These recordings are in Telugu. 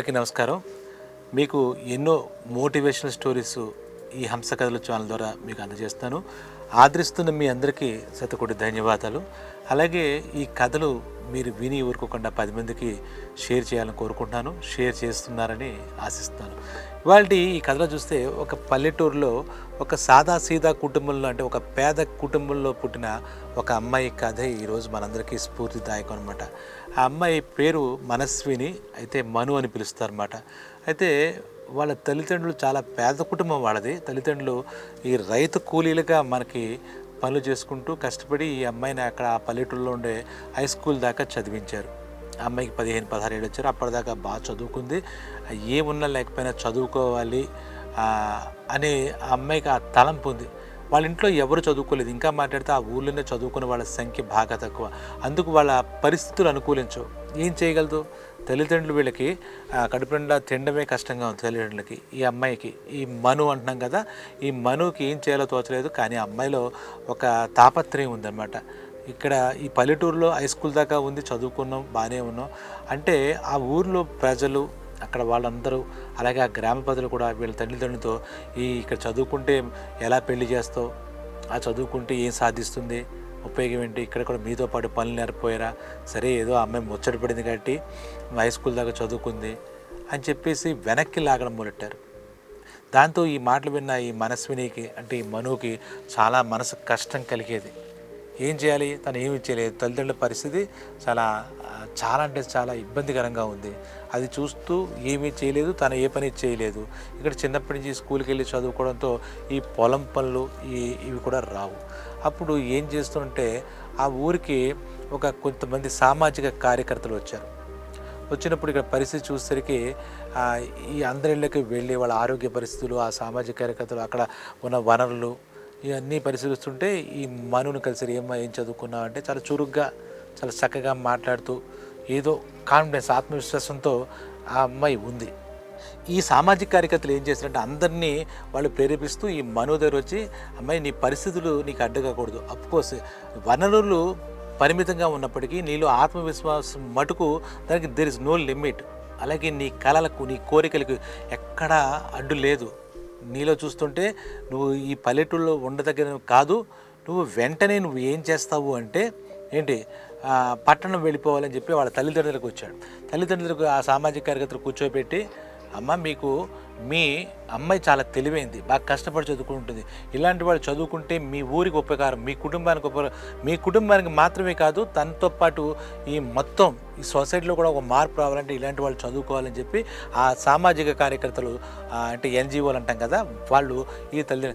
అందరికీ నమస్కారం. మీకు ఎన్నో మోటివేషనల్ స్టోరీస్ ఈ హంస కథల ఛానల్ ద్వారా మీకు అందజేస్తాను. ఆదరిస్తున్న మీ అందరికీ శతకోటి ధన్యవాదాలు. అలాగే ఈ కథలు మీరు విని ఊరుకోకుండా పది మందికి షేర్ చేయాలని కోరుకుంటున్నాను. షేర్ చేస్తున్నారని ఆశిస్తాను ఇవాళ ఈ కథలో చూస్తే ఒక పల్లెటూరులో ఒక సాదా సీదా కుటుంబంలో అంటే ఒక పేద కుటుంబంలో పుట్టిన ఒక అమ్మాయి కథ ఈరోజు మనందరికీ స్ఫూర్తిదాయకం అనమాట ఆ అమ్మాయి పేరు మనస్విని అయితే మను అని పిలుస్తారన్నమాట. అయితే వాళ్ళ తల్లిదండ్రులు చాలా పేద కుటుంబం వాళ్ళది. తల్లిదండ్రులు ఈ రైతు కూలీలుగా మనకి పనులు చేసుకుంటూ కష్టపడి ఈ అమ్మాయిని అక్కడ ఆ పల్లెటూరులో ఉండే హై స్కూల్ దాకా చదివించారు. అమ్మాయికి పదిహేను పదహారు ఏళ్ళు వచ్చారు. అప్పటిదాకా బాగా చదువుకుంది. ఏమున్నా లేకపోయినా చదువుకోవాలి అనే ఆ అమ్మాయికి ఆ తలంపు ఉంది. వాళ్ళ ఇంట్లో ఎవరు చదువుకోలేదు. ఇంకా మాట్లాడితే ఆ ఊళ్ళోనే చదువుకునే వాళ్ళ సంఖ్య బాగా తక్కువ. అందుకు వాళ్ళ పరిస్థితులు అనుకూలించవు. ఏం చేయగలదు? తల్లిదండ్రులు వీళ్ళకి ఆ, కడుపు నిండా తినడమే కష్టంగా ఉంది తల్లిదండ్రులకి ఈ అమ్మాయికి. ఈ మను అంటున్నాం కదా ఈ మనుకి ఏం చేయాలో తోచలేదు కానీ అమ్మాయిలో ఒక తాపత్రయం ఉందన్నమాట. ఇక్కడ ఈ పల్లెటూరులో హై స్కూల్ దాకా ఉంది చదువుకున్నాం బాగానే ఉన్నాం. అంటే ఆ ఊర్లో ప్రజలు అక్కడ వాళ్ళందరూ అలాగే ఆ గ్రామ ప్రజలు కూడా వీళ్ళ తల్లిదండ్రులతో ఈ ఇక్కడ చదువుకుంటే ఎలా పెళ్ళి చేస్తావు ఆ చదువుకుంటే ఏం సాధిస్తుంది ఉపయోగం ఏంటి? ఇక్కడ కూడా మీతో పాటు పనులు నేర్పోయారా సరే ఏదో ఆ అమ్మాయి ముచ్చట పడింది కాబట్టి హై స్కూల్ దాకా చదువుకుంది అని చెప్పేసి వెనక్కి లాగడం మొదలెట్టారు. దాంతో ఈ మాటలు విన్న ఈ మనస్వినికి అంటే ఈ మనుకి చాలా మనసు కష్టం కలిగేది. ఏం చేయాలి? తను ఏమి చేయలేదు. తల్లిదండ్రుల పరిస్థితి చాలా చాలా అంటే చాలా ఇబ్బందికరంగా ఉంది. అది చూస్తూ ఏమీ చేయలేదు తను ఏ పని చేయలేదు. ఇక్కడ చిన్నప్పటి నుంచి స్కూల్కి వెళ్ళి చదువుకోవడంతో ఈ పొలం పనులు ఈ ఇవి కూడా రావు. అప్పుడు ఏం చేస్తుంటే ఆ ఊరికి ఒక కొంతమంది సామాజిక కార్యకర్తలు వచ్చారు. వచ్చినప్పుడు ఇక్కడ పరిస్థితి చూసేసరికి ఈ అందరిళ్ళకి వెళ్ళి వాళ్ళ ఆరోగ్య పరిస్థితులు ఆ సామాజిక కార్యకర్తలు అక్కడ ఉన్న వనరులు ఇవన్నీ పరిశీలిస్తుంటే ఈ మనుని కలిసి ఏమో ఏం చదువుకున్నావు? అంటే చాలా చురుగ్గా చాలా చక్కగా మాట్లాడుతూ ఏదో కాన్ఫిడెన్స్ ఆత్మవిశ్వాసంతో ఆ అమ్మాయి ఉంది. ఈ సామాజిక కార్యకర్తలు ఏం చేశారంటే అందరినీ వాళ్ళు ప్రేరేపిస్తూ ఈ మను దగ్గర వచ్చి అమ్మాయి నీ పరిస్థితులు నీకు అడ్డుకాకూడదు అఫ్కోర్స్ వనరులు పరిమితంగా ఉన్నప్పటికీ నీలో ఆత్మవిశ్వాసం మటుకు దానికి దెర్ ఇస్ నో లిమిట్ అలాగే నీ కళలకు నీ కోరికలకు ఎక్కడా అడ్డు లేదు. నీలో చూస్తుంటే నువ్వు ఈ పల్లెటూళ్ళలో ఉండదగ్గర కాదు. నువ్వు వెంటనే నువ్వు ఏం చేస్తావు అంటే ఏంటి పట్టణం వెళ్ళిపోవాలని చెప్పి వాళ్ళ తల్లిదండ్రులకు వచ్చాడు. తల్లిదండ్రులకు ఆ సామాజిక కార్యకర్తలు కూర్చోబెట్టి అమ్మ మీకు మీ అమ్మాయి చాలా తెలివైంది బాగా కష్టపడి చదువుకుంటుంది. ఇలాంటి వాళ్ళు చదువుకుంటే మీ ఊరికి ఉపకారం మీ కుటుంబానికి ఉపకారం మీ కుటుంబానికి మాత్రమే కాదు తనతో పాటు ఈ మొత్తం ఈ సొసైటీలో కూడా ఒక మార్పు రావాలంటే ఇలాంటి వాళ్ళు చదువుకోవాలని చెప్పి ఆ సామాజిక కార్యకర్తలు అంటే ఎన్జిఓలు అంటాం కదా వాళ్ళు ఈ తల్లి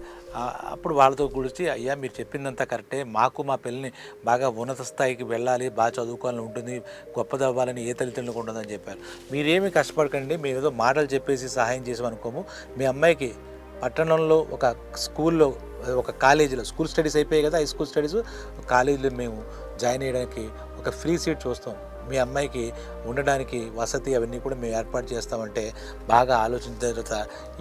అప్పుడు వాళ్ళతో గుడిచి అయ్యా మీరు చెప్పిందంతా కరెక్టే. మాకు మా పిల్లని బాగా ఉన్నత స్థాయికి వెళ్ళాలి బాగా చదువుకోవాలని ఉంటుంది గొప్పదవ్వాలని ఏ తల్లిదండ్రులకు ఉండదని చెప్పారు. మీరేమి కష్టపడకండి మేము ఏదో మాటలు చెప్పేసి సహాయం చేసామనుకోము. మీ అమ్మాయికి పట్టణంలో ఒక స్కూల్లో ఒక కాలేజీలో స్కూల్ స్టడీస్ అయిపోయాయి కదా హై స్కూల్ స్టడీస్ కాలేజీలో మేము జాయిన్ అయ్యడానికి ఒక ఫ్రీ సీట్ చూస్తాం. మీ అమ్మాయికి ఉండడానికి వసతి అవన్నీ కూడా మేము ఏర్పాటు చేస్తామంటే బాగా ఆలోచించిన తర్వాత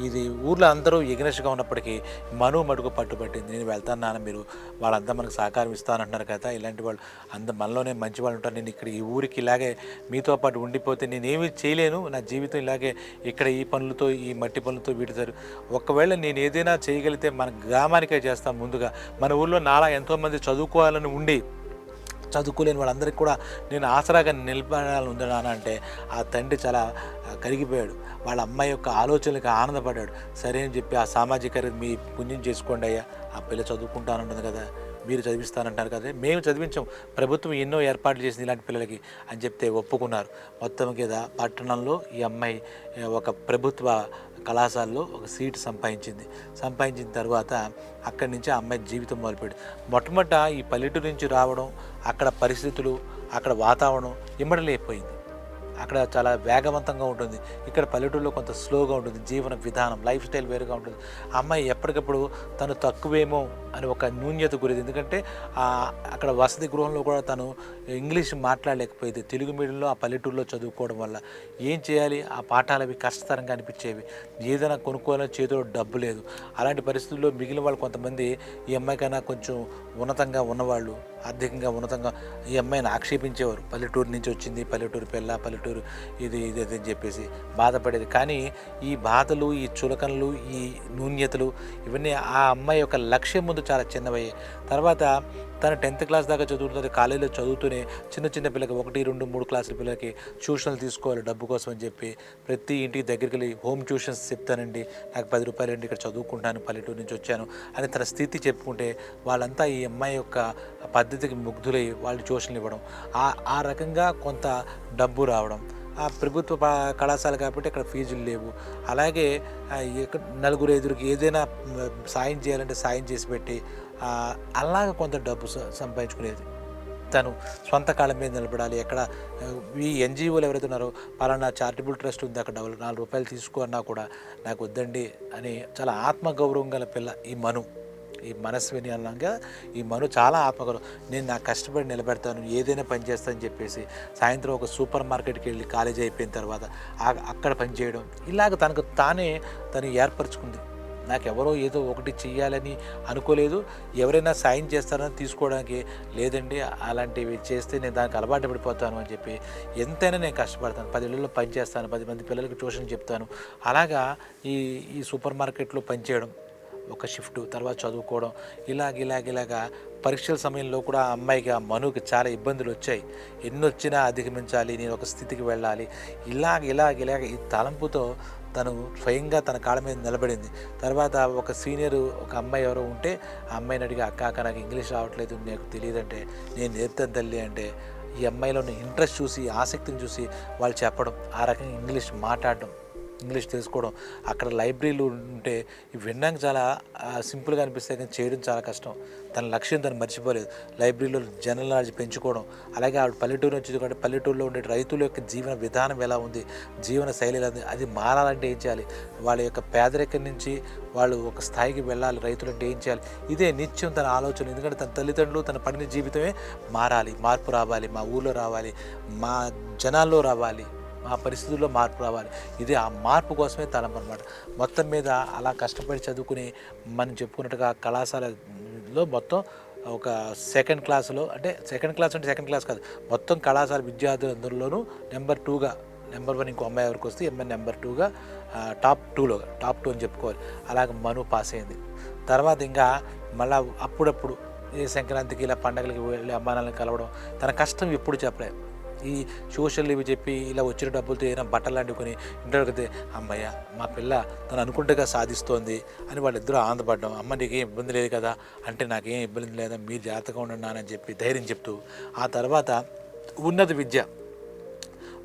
ఇది ఊర్లో అందరూ ఎగ్నెస్ట్గా ఉన్నప్పటికీ మను మడుగు పట్టుబట్టింది నేను వెళ్తాను నాన్న మీరు వాళ్ళంతా మనకు సహకారం ఇస్తానంటున్నారు కదా ఇలాంటి వాళ్ళు అంత మనలోనే మంచి వాళ్ళు ఉంటారు. నేను ఇక్కడ ఈ ఊరికి ఇలాగే మీతో పాటు ఉండిపోతే నేనేమి చేయలేను. నా జీవితం ఇలాగే ఇక్కడ ఈ పనులతో ఈ మట్టి పనులతో వీటితో ఒకవేళ నేను ఏదైనా చేయగలిగితే మన గ్రామానికే చేస్తాను ముందుగా. మన ఊళ్ళో నాలా ఎంతోమంది చదువుకోవాలని ఉండి చదువుకోలేని వాళ్ళందరికీ కూడా నేను ఆసరాగా నిలబడాలని ఉంది అంటే ఆ తండ్రి చాలా కరిగిపోయాడు. వాళ్ళ అమ్మాయి యొక్క ఆలోచనలకు ఆనందపడ్డాడు. సరే అని చెప్పి ఆ సామాజిక మీ పుణ్యం చేసుకోండి అయ్యా. ఆ పిల్ల చదువుకుంటానంటుంది కదా. మీరు చదివిస్తానంటారు కదా. మేము చదివించాం. ప్రభుత్వం ఎన్నో ఏర్పాట్లు చేసింది ఇలాంటి పిల్లలకి అని చెప్తే ఒప్పుకున్నారు. మొత్తం మీద పట్టణంలో ఈ అమ్మాయి ఒక ప్రభుత్వ కళాశాలలో ఒక సీట్ సంపాదించింది. సంపాదించిన తర్వాత అక్కడి నుంచి ఆ అమ్మాయి జీవితం మొదలుపెట్టి మొట్టమొదట ఈ పల్లెటూరు నుంచి రావడం అక్కడ పరిస్థితులు అక్కడ వాతావరణం ఇమ్మడలేకపోయింది అక్కడ చాలా వేగవంతంగా ఉంటుంది. ఇక్కడ పల్లెటూరులో కొంత స్లోగా ఉంటుంది. జీవన విధానం లైఫ్ స్టైల్ వేరుగా ఉంటుంది. అమ్మాయి ఎప్పటికప్పుడు తను తక్కువేమో అని ఒక న్యూన్యత గురేది. ఎందుకంటే అక్కడ వసతి గృహంలో కూడా తను ఇంగ్లీష్ మాట్లాడలేకపోయేది. తెలుగు మీడియంలో ఆ పల్లెటూరులో చదువుకోవడం వల్ల. ఏం చేయాలి? ఆ పాఠాలు అవి కష్టతరంగా అనిపించేవి. ఏదైనా కొనుక్కోవాలని చేతిలో డబ్బు లేదు. అలాంటి పరిస్థితుల్లో మిగిలిన వాళ్ళు కొంతమంది ఈ అమ్మాయి కన్నా కొంచెం ఉన్నతంగా ఉన్నవాళ్ళు ఆర్థికంగా ఉన్నతంగా ఈ అమ్మాయిని ఆక్షేపించేవారు. పల్లెటూరు నుంచి వచ్చింది పల్లెటూరు పిల్ల పల్లెటూరు పల్లెటూరు ఇది ఇది అని చెప్పేసి బాధపడేది. కానీ ఈ బాధలు ఈ చులకనలు ఈ నూన్యతలు ఇవన్నీ ఆ అమ్మాయి యొక్క లక్ష్యం ముందు చాలా చిన్నవయ్యాయి. తర్వాత తను టెన్త్ క్లాస్ దాకా చదువుతుంది కాలేజీలో చదువుతూనే చిన్న చిన్న పిల్లలకి ఒకటి రెండు మూడు క్లాసుల పిల్లలకి ట్యూషన్లు తీసుకోవాలి డబ్బు కోసం అని చెప్పి ప్రతి ఇంటికి దగ్గరికి వెళ్ళి హోమ్ ట్యూషన్స్ చెప్తానండి. నాకు పది రూపాయలు అండి ఇక్కడ చదువుకుంటాను పల్లెటూరు నుంచి వచ్చాను అని తన స్థితి చెప్పుకుంటే వాళ్ళంతా ఈ అమ్మాయి యొక్క పద్ధతికి ముగ్ధులై వాళ్ళు ట్యూషన్లు ఇవ్వడం ఆ ఆ రకంగా కొంత డబ్బు రావడం. ఆ ప్రభుత్వ పా- కళాశాల కాబట్టి ఇక్కడ ఫీజులు లేవు. అలాగే నలుగురు ఐదుగురికి ఏదైనా సాయం చేయాలంటే సాయం చేసి పెట్టి అలాగ కొంత డబ్బు సంపాదించుకునేది. తను సొంత కాళ్ళ మీద నిలబడాలి. ఎక్కడ ఈ ఎన్జిఓలు ఎవరైతే ఉన్నారో పలానా చారిటబుల్ ట్రస్ట్ ఉంది అక్కడ నాలుగు రూపాయలు తీసుకో అన్నా కూడా నాకు వద్దండి అని చాలా ఆత్మగౌరవం గల పిల్ల ఈ మను. ఈ మనస్విని అన్నాక ఈ మను చాలా ఆత్మగౌరవం. నేను నాకు కష్టపడి నిలబెడతాను ఏదైనా పని చేస్తానని చెప్పేసి సాయంత్రం ఒక సూపర్ మార్కెట్కి వెళ్ళి కాలేజీ అయిపోయిన తర్వాత అక్కడ పనిచేయడం ఇలాగ తనకు తానే తను ఏర్పరచుకుంది. నాకు ఎవరో ఏదో ఒకటి చేయాలని అనుకోలేదు. ఎవరైనా సాయం చేస్తారని తీసుకోవడానికి లేదండి అలాంటివి చేస్తే నేను దానికి అలవాటు పడిపోతాను అని చెప్పి ఎంతైనా నేను కష్టపడతాను. పది ఇళ్ళలో పని చేస్తాను పది మంది పిల్లలకి ట్యూషన్ చెప్తాను. అలాగా ఈ ఈ సూపర్ మార్కెట్లో పనిచేయడం ఒక షిఫ్ట్ తర్వాత చదువుకోవడం. ఇలాగ ఇలాగ ఇలాగా పరీక్షల సమయంలో కూడా ఆ అమ్మాయికి ఆ మనుకి చాలా ఇబ్బందులు వచ్చాయి. ఎన్ని వచ్చినా అధిగమించాలి నేను ఒక స్థితికి వెళ్ళాలి. ఇలాగ ఇలాగ ఇలాగ ఈ తలంపుతో తను స్వయంగా తన కాళ్ళ మీద నిలబడింది. తర్వాత ఒక సీనియర్ ఒక అమ్మాయి ఎవరో ఉంటే ఆ అమ్మాయిని అడిగి అక్క అక్క నాకు ఇంగ్లీష్ రావట్లేదు నాకు తెలియదంటే నేను నేర్తాను తల్లి అంటే ఈ అమ్మాయిలో ఉన్న ఇంట్రెస్ట్ చూసి ఆసక్తిని చూసి వాళ్ళు చెప్పడం ఆ రకంగా ఇంగ్లీష్ మాట్లాడడం. ఇంగ్లీష్ తెలుసుకోవడం అక్కడ లైబ్రరీలు ఉంటే వినడానికి చాలా సింపుల్గా అనిపిస్తాయి కానీ చేయడం చాలా కష్టం. తన లక్ష్యం తను మర్చిపోలేదు. లైబ్రరీలో జనరల్ నాలెడ్జ్ పెంచుకోవడం అలాగే ఆవిడ పల్లెటూరు వచ్చింది కాబట్టి పల్లెటూరులో ఉండే రైతుల యొక్క జీవన విధానం ఎలా ఉంది జీవన శైలి ఎలా ఉంది అది మారాలంటే ఏం చేయాలి? వాళ్ళ యొక్క పేదరికం నుంచి వాళ్ళు ఒక స్థాయికి వెళ్ళాలి రైతులు అంటే ఏం చేయాలి? ఇదే నిత్యం తన ఆలోచన ఎందుకంటే తన తల్లిదండ్రులు తన పడిన జీవితమే మారాలి. మార్పు రావాలి మా ఊళ్ళో రావాలి మా జనాల్లో రావాలి. ఆ పరిస్థితుల్లో మార్పు రావాలి. ఇది ఆ మార్పు కోసమే తలంపు అనమాట మొత్తం మీద అలా కష్టపడి చదువుకుని మనం చెప్పుకున్నట్టుగా కళాశాలలో మొత్తం ఒక సెకండ్ క్లాసులో అంటే సెకండ్ క్లాస్ అంటే సెకండ్ క్లాస్ కాదు. మొత్తం కళాశాల విద్యార్థులందరిలోనూ నెంబర్ టూగా నెంబర్ వన్ ఇంకో అమ్మాయి వరకు వస్తే ఎంఐ నెంబర్ టూగా టాప్ టూలో టాప్ టూ అని చెప్పుకోవాలి. అలాగే మను పాస్ అయింది. తర్వాత ఇంకా మళ్ళా అప్పుడప్పుడు ఈ సంక్రాంతికి ఇలా పండగలకి వెళ్ళి అమ్మానాలను కలవడం తన కష్టం ఎప్పుడు చెప్పలేదు ఈ సోషల్ ఇవి చెప్పి ఇలా వచ్చిన డబ్బులతో ఏదైనా బట్టలు లాంటివి కొని ఇంట్లో అమ్మయ్య మా పిల్ల తను అనుకుంటేగా సాధిస్తోంది అని వాళ్ళిద్దరూ ఆనందపడ్డం. అమ్మ నీకేం ఇబ్బంది లేదు కదా? అంటే నాకేం ఇబ్బంది లేదా? మీరు జాగ్రత్తగా ఉండండి అని చెప్పి ధైర్యం చెప్తూ ఆ తర్వాత ఉన్నత విద్య.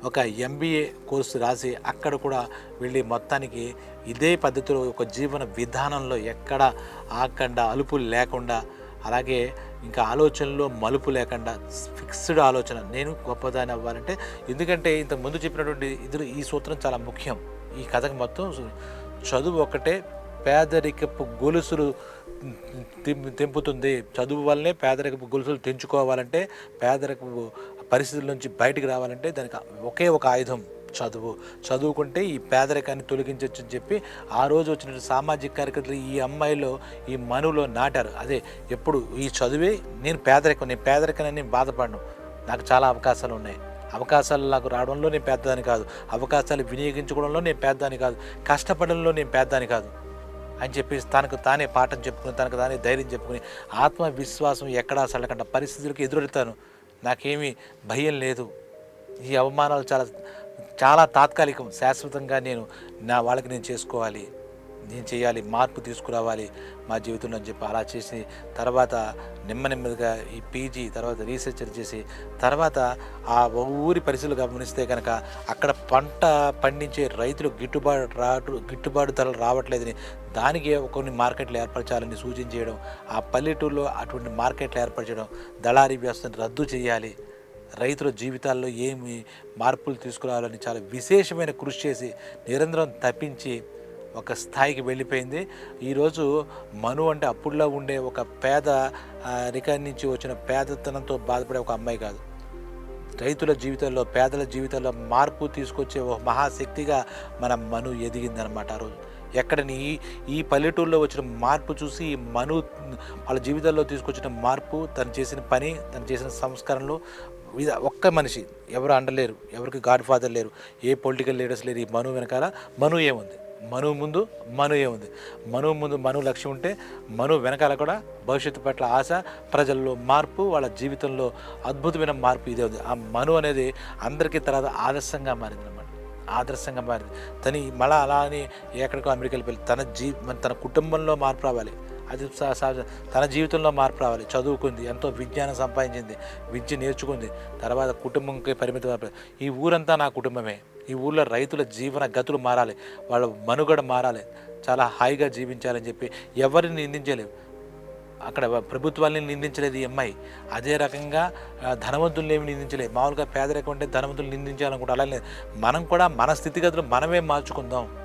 ఒక ఎంబీఏ కోర్సు రాసి అక్కడ కూడా వెళ్ళి మొత్తానికి ఇదే పద్ధతిలో ఒక జీవన విధానంలో ఎక్కడ ఆకుండా అలుపులు లేకుండా అలాగే ఇంకా ఆలోచనలో మలుపు లేకుండా ఫిక్స్డ్ ఆలోచన. నేను గొప్పదాన్ని అవ్వాలంటే ఎందుకంటే ఇంతకు ముందు చెప్పినటువంటి ఇది ఈ సూత్రం చాలా ముఖ్యం. ఈ కథకు మొత్తం చదువు ఒకటే పేదరికపు గొలుసులు తెంపుతుంది. చదువు వల్లనే పేదరికపు గొలుసులు తెంచుకోవాలంటే పేదరికపు పరిస్థితుల నుంచి బయటికి రావాలంటే దానికి ఒకే ఒక ఆయుధం. చదువు. చదువుకుంటే ఈ పేదరికాన్ని తొలగించవచ్చు అని చెప్పి ఆ రోజు వచ్చిన సామాజిక కార్యకర్తలు ఈ అమ్మాయిలో ఈ మనులో నాటారు. అదే ఎప్పుడు ఈ చదువే నేను పేదరికం నేను పేదరికాన్ని నేను బాధపడను. నాకు చాలా అవకాశాలు ఉన్నాయి. అవకాశాలు నాకు రావడంలో నేను పెద్దదాని కాదు. అవకాశాలు వినియోగించుకోవడంలో నేను పెద్దదాని కాదు. కష్టపడంలో నేను పెద్దదాని కాదు. అని చెప్పేసి తనకు తానే పాఠం చెప్పుకుని తనకు తానే ధైర్యం చెప్పుకుని ఆత్మవిశ్వాసం ఎక్కడా సడకుండా పరిస్థితులకు ఎదురెడతాను. నాకేమీ భయం లేదు. ఈ అవమానాలు చాలా చాలా తాత్కాలికం. శాశ్వతంగా నేను నా వాళ్ళకి నేను చేసుకోవాలి. నేను చేయాలి. మార్పు తీసుకురావాలి మా జీవితంలో అని చెప్పి అలా చేసి తర్వాత నెమ్మ నెమ్మదిగా ఈ పీజీ తర్వాత రీసెర్చర్ చేసి తర్వాత ఆ ఊరి పరిస్థితులు గమనిస్తే కనుక అక్కడ పంట పండించే రైతులు గిట్టుబాటు రాటు గిట్టుబాటు ధరలు రావట్లేదని దానికి కొన్ని మార్కెట్లు ఏర్పరచాలని సూచించేయడం ఆ పల్లెటూరులో అటువంటి మార్కెట్లు ఏర్పరచడం దళారీ వ్యవస్థను రద్దు చేయాలి రైతుల జీవితాల్లో ఏమి మార్పులు తీసుకురావాలని చాలా విశేషమైన కృషి చేసి నిరంతరం తప్పించి ఒక స్థాయికి వెళ్ళిపోయింది. ఈరోజు మను అంటే అప్పుడులో ఉండే ఒక పేద రికార్డ్ నుంచి వచ్చిన పేదతనంతో బాధపడే ఒక అమ్మాయి కాదు. రైతుల జీవితంలో పేదల జీవితంలో మార్పు తీసుకొచ్చే ఒక మహాశక్తిగా మన మను ఎదిగిందనమాట ఆ రోజు. ఎక్కడని ఈ ఈ పల్లెటూరులో వచ్చిన మార్పు చూసి మను వాళ్ళ జీవితాల్లో తీసుకొచ్చిన మార్పు తను చేసిన పని తను చేసిన సంస్కరణలు ఒక్క మనిషి ఎవరు అండలేరు ఎవరికి గాడ్ ఫాదర్ లేరు ఏ పొలిటికల్ లీడర్స్ లేరు ఈ మను వెనకాల మను ఏముంది? మను ముందు మను ఏముంది? మను ముందు మను లక్ష్యం ఉంటే మను వెనకాల కూడా భవిష్యత్తు పట్ల ఆశ ప్రజల్లో మార్పు వాళ్ళ జీవితంలో అద్భుతమైన మార్పు ఇదే ఉంది. ఆ మను అనేది అందరికీ తర్వాత ఆదర్శంగా మారింది అనమాట ఆదర్శంగా మారింది. తని మళ్ళీ అలా అని ఎక్కడికో అమెరికాకి వెళ్ళి తన జీ తన కుటుంబంలో మార్పు రావాలి. అది స- సహజ తన జీవితంలో మార్పు రావాలి. చదువుకుంది ఎంతో విజ్ఞానం సంపాదించింది విద్య నేర్చుకుంది తర్వాత కుటుంబంకి పరిమితం ఈ ఊరంతా నా కుటుంబమే. ఈ ఊళ్ళో రైతుల జీవన గతులు మారాలి. వాళ్ళ మనుగడ మారాలి. చాలా హాయిగా జీవించాలని చెప్పి ఎవరిని నిందించలేవు. అక్కడ ప్రభుత్వాన్ని నిందించలేదు ఈ అమ్మాయి. అదే రకంగా ఆ, ధనవంతుల్ని ఏమి నిందించలేదు. మామూలుగా పేదరికం అంటే ధనవంతులు నిందించాలనుకుంటే అలా లేదు మనం కూడా మన స్థితిగతులు మనమే మార్చుకుందాం.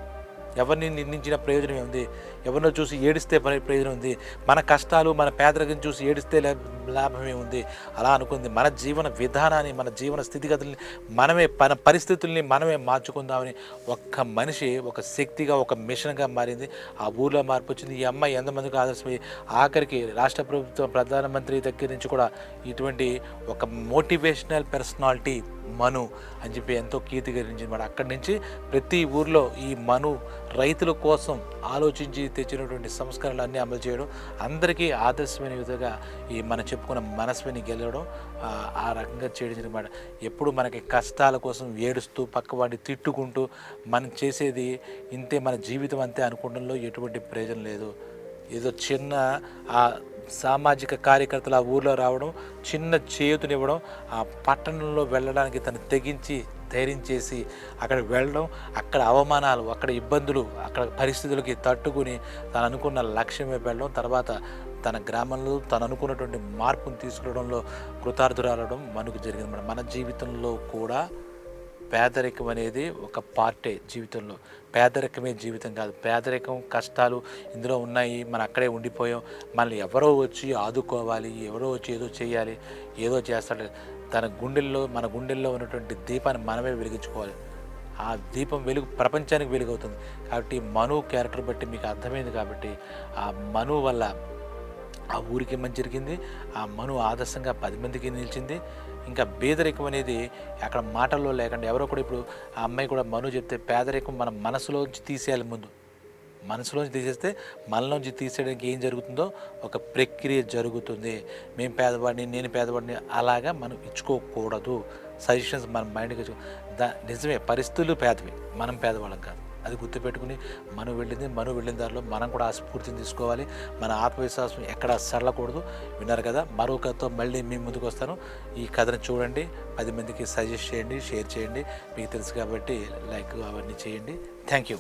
ఎవరిని నిందించిన ప్రయోజనం ఉంది. ఎవరినో చూసి ఏడిస్తే పరి- ప్రయోజనం ఉంది. మన కష్టాలు మన పేదరికం చూసి ఏడిస్తే లాభమే ఉంది. అలా అనుకుంది. మన జీవన విధానాన్ని మన జీవన స్థితిగతుల్ని మనమే మన పరిస్థితుల్ని మనమే మార్చుకుందామని ఒక్క మనిషి ఒక శక్తిగా ఒక మిషన్గా మారింది. ఆ ఊర్లో మార్పు వచ్చింది. ఈ అమ్మాయి ఎంతమందికి ఆదర్శమై ఆఖరికి రాష్ట్ర ప్రభుత్వం ప్రధానమంత్రి దగ్గర నుంచి కూడా ఇటువంటి ఒక మోటివేషనల్ పర్సనాలిటీ మను అని చెప్పి ఎంతో కీర్తి గరించింది మరి అక్కడి నుంచి ప్రతి ఊర్లో ఈ మను రైతుల కోసం ఆలోచించి తెచ్చినటువంటి సంస్కరణలు అన్నీ అమలు చేయడం అందరికీ ఆదర్శమైన విధంగా ఈ మనం చెప్పుకున్న మనస్విని గెలవడం ఆ, ఆ రకంగా చేయడం అనమాట ఎప్పుడు మనకి కష్టాల కోసం ఏడుస్తూ పక్కవాడిని తిట్టుకుంటూ మనం చేసేది ఇంతే మన జీవితం అంతే అనుకోవడంలో ఎటువంటి ప్రయోజనం లేదు. ఏదో చిన్న ఆ సామాజిక కార్యకర్తలు ఆ ఊర్లో రావడం చిన్న చేతునివ్వడం ఆ పట్టణంలో వెళ్ళడానికి తను తెగించి ధైర్యం చేసి అక్కడ వెళ్ళడం అక్కడ అవమానాలు అక్కడ ఇబ్బందులు అక్కడ పరిస్థితులకి తట్టుకుని తను అనుకున్న లక్ష్యమే వెళ్ళడం తర్వాత తన గ్రామంలో తను అనుకున్నటువంటి మార్పును తీసుకురావడంలో కృతార్థురాలడం మనకు జరిగింది మన మన జీవితంలో కూడా పేదరికం అనేది ఒక పార్టే జీవితంలో. పేదరికమే జీవితం కాదు. పేదరికం కష్టాలు ఇందులో ఉన్నాయి. మనం అక్కడే ఉండిపోయాం. మనల్ని ఎవరో వచ్చి ఆదుకోవాలి ఎవరో వచ్చి ఏదో చేయాలి ఏదో చేస్తాడు. తన గుండెల్లో మన గుండెల్లో ఉన్నటువంటి దీపాన్ని మనమే వెలిగించుకోవాలి. ఆ దీపం వెలుగు ప్రపంచానికి వెలుగవుతుంది. కాబట్టి మను క్యారెక్టర్ బట్టి మీకు అర్థమైంది కాబట్టి ఆ మను వల్ల ఆ ఊరికి మంచి జరిగింది? ఆ మను ఆదర్శంగా పది మందికి నిలిచింది. ఇంకా పేదరికం అనేది అక్కడ మాటల్లో లేకుండా ఎవరో కూడా ఇప్పుడు ఆ అమ్మాయి కూడా మను చెప్తే పేదరికం మన మనసులోంచి తీసేయాలి ముందు. మనసులోంచి తీసేస్తే మనలోంచి తీసేయడానికి ఏం జరుగుతుందో ఒక ప్రక్రియ జరుగుతుంది. మేము పేదవాడిని నేను పేదవాడిని అలాగా మనం ఇచ్చుకోకూడదు. సజెషన్స్ మన మైండ్కి దా నిజమే పరిస్థితులు పేదవి. మనం పేదవాళ్ళం కాదు. అది గుర్తుపెట్టుకుని మనం వెళ్ళింది మనం వెళ్ళిన దారిలో మనం కూడా ఆ స్ఫూర్తిని తీసుకోవాలి. మన ఆత్మవిశ్వాసం ఎక్కడ సడలకూడదు విన్నారు కదా? మరో కథతో మళ్ళీ మీ ముందుకు వస్తాను. ఈ కథను చూడండి. పది మందికి సజెస్ట్ చేయండి షేర్ చేయండి. మీకు తెలుసు కాబట్టి లైక్ అవన్నీ చేయండి. Thank you